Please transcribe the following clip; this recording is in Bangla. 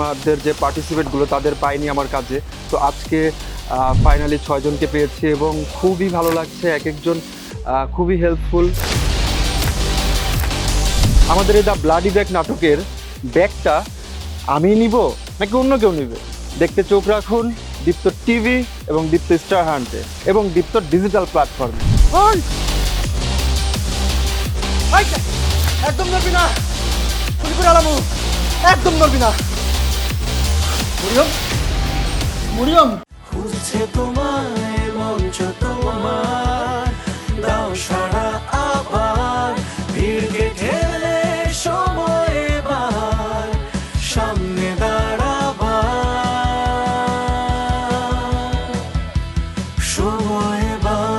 আমাদের যে পার্টিসিপেটগুলো তাদের পাইনি আমার কাজে তো আজকে ফাইনালি ছয়জনকে পেয়েছি এবং খুবই ভালো লাগছে, এক একজন খুবই হেল্পফুল আমাদের এই দ্য ব্লাডি ব্যাগ নাটকের ব্যাগটা আমি নিব নাকি অন্য কেউ নিবে? দেখতে চোখ রাখুন দীপ্ত টিভি এবং দীপ্ত স্টার হান্টে এবং দীপ্ত ডিজিটাল প্ল্যাটফর্মে একদম নড়বি না। একদম নড়বি না। মরিয়ম মরিয়ম খুঁজছে তোমায়, মঞ্চ তোমার, দাও সারা আবার ভিড়কে ঠেলে সময় এবার সামনে দাঁড়াবার। সময় এবার